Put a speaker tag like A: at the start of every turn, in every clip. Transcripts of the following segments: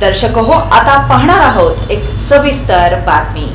A: दर्शक हो आता पाहणार आहोत एक सविस्तर बातमी.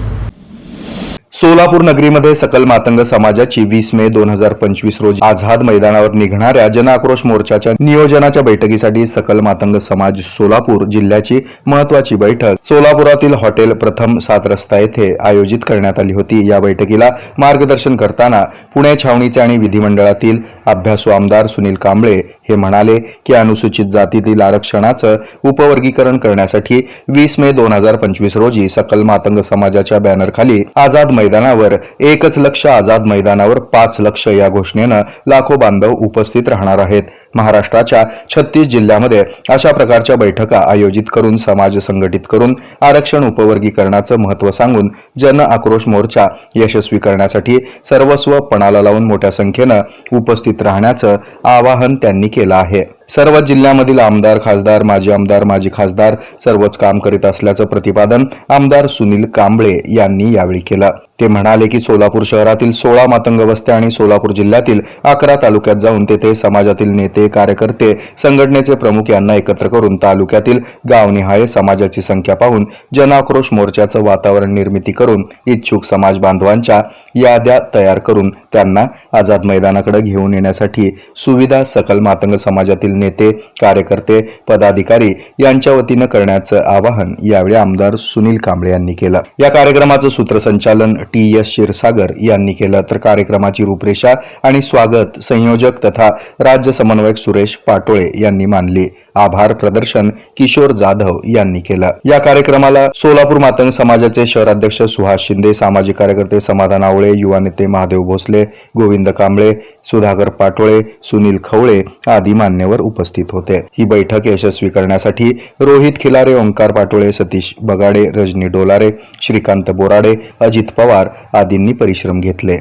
B: सोलापूर नगरीमध्ये सकल मातंग समाजाची वीस मे दोन हजार पंचवीस रोजी आझाद मैदानावर निघणाऱ्या जनआक्रोश मोर्चाच्या नियोजनाच्या बैठकीसाठी सकल मातंग समाज सोलापूर जिल्ह्याची महत्वाची बैठक. सोलापुरातील हॉटेल प्रथम सात रस्ता येथे आयोजित करण्यात आली होती. या बैठकीला मार्गदर्शन करताना पुणे छावणीचे आणि विधिमंडळातील अभ्यासू आमदार सुनील कांबळे हे म्हणाले की अनुसूचित जातीतील आरक्षणाचं उपवर्गीकरण करण्यासाठी वीस मे दोन हजार पंचवीस रोजी सकल मातंग समाजाच्या बॅनरखाली आझाद मैदानावर एकच लक्ष आझाद मैदानावर पाच लक्ष या घोषणेनं लाखो बांधव उपस्थित राहणार आहेत. महाराष्ट्राच्या छत्तीस जिल्ह्यामध्ये अशा प्रकारच्या बैठका आयोजित करून समाज संघटित करून आरक्षण उपवर्गीकरणाचं महत्त्व सांगून जन आक्रोश मोर्चा यशस्वी करण्यासाठी सर्वस्व पणाला लावून मोठ्या संख्येनं उपस्थित राहण्याचं आवाहन त्यांनी केला आहे. सर्व जिल्ह्यामधील आमदार खासदार माजी आमदार माजी खासदार सर्वच काम करीत असल्याचं प्रतिपादन आमदार सुनील कांबळे यांनी यावेळी केलं. ते म्हणाले की सोलापूर शहरातील सोळा मातंग वस्त्या आणि सोलापूर जिल्ह्यातील अकरा तालुक्यात जाऊन तेथे समाजातील नेते कार्यकर्ते संघटनेचे प्रमुख यांना एकत्र करून तालुक्यातील गावनिहाय समाजाची संख्या पाहून जनाक्रोश मोर्चाचं वातावरण निर्मिती करून इच्छुक समाज बांधवांच्या याद्या तयार करून त्यांना आझाद मैदानाकडे घेऊन येण्यासाठी सुविधा सकल मातंग समाजातील नेते कार्यकर्ते पदाधिकारी यांच्या वतीनं करण्याचं आवाहन यावेळी आमदार सुनील कांबळे यांनी केलं. या कार्यक्रमाचं सूत्रसंचालन टी. एस. क्षीरसागर यांनी केलं. तर कार्यक्रमाची रूपरेषा आणि स्वागत संयोजक तथा राज्य समन्वयक सुरेश पाटोळे यांनी मानली. आभार प्रदर्शन किशोर जाधव यांनी केलं. या कार्यक्रमाला सोलापूर मातंग समाजाचे शहराध्यक्ष सुहास शिंदे सामाजिक कार्यकर्ते समाधान आवळे युवा नेते महादेव भोसले गोविंद कांबळे सुधाकर पाटोळे सुनील खवळे आदी मान्यवर उपस्थित होते. ही बैठक यशस्वी करण्यासाठी रोहित खिलारे ओंकार पाटोळे सतीश बगाडे रजनी डोलारे श्रीकांत बोराडे अजित पवार आदींनी परिश्रम घेतले.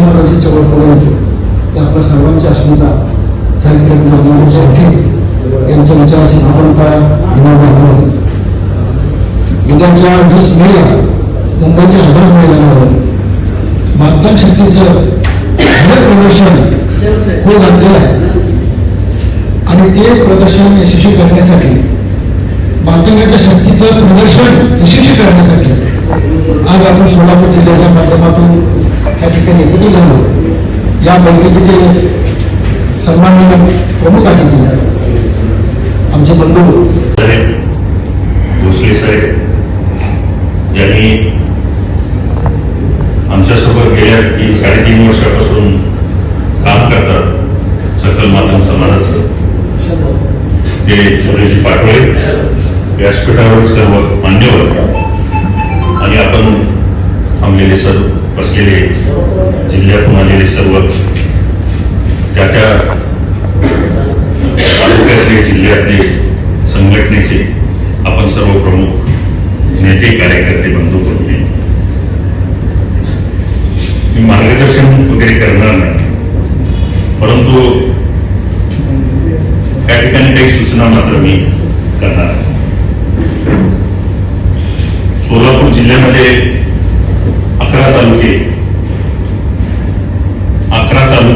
C: ही मातक समाजाची चळवळ ते आपल्या सर्वांची अस्मिता साहित्यसाठी यांच्या विचाराशी प्रथमता विनोबा होते. उद्याच्या वीस मेला मुंबईच्या हजार मैदानावर मातक शक्तीचं प्रदर्शन हो घातलेलं आहे. आणि ते प्रदर्शन यशस्वी करण्यासाठी माध्यमाच्या शक्तीचं प्रदर्शन यशस्वी करण्यासाठी आज आपण सोलापूर जिल्ह्याच्या माध्यमातून त्या ठिकाणी एकत्रित झालो या बैठकीचे सन्माननीय प्रमुख अतिथी आमचे बंधू.
D: भोसले साहेब यांनी आमच्यासोबत गेल्या तीन साडेतीन वर्षापासून काम करतात सकल मातंग समाजाचं. ते सुरेश पाटोळे व्यासपीठावर सर्व मान्यवर. आणि आपण थांबलेले सर्व बसलेले जिल्ह्यातून आलेले सर्व त्या त्या तालुक्यातले जिल्ह्यातले संघटनेचे आपण सर्व प्रमुख नेते कार्यकर्ते बंधू करते मी मार्गदर्शन वगैरे करणार नाही. परंतु त्या ठिकाणी काही सूचना मात्र मी करणार आहे. सोलापूर जिल्ह्यामध्ये अकरा तालुके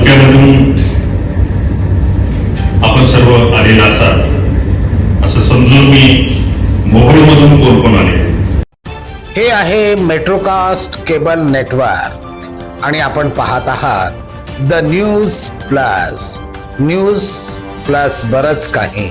D: अकरा आपण सर्व आलेला असाल असं समजून मी मोहोळमधून कोण आले.
E: हे आहे मेट्रोकास्ट केबल नेटवर्क आणि आपण पाहत आहात the news plus news plus बरंच काही.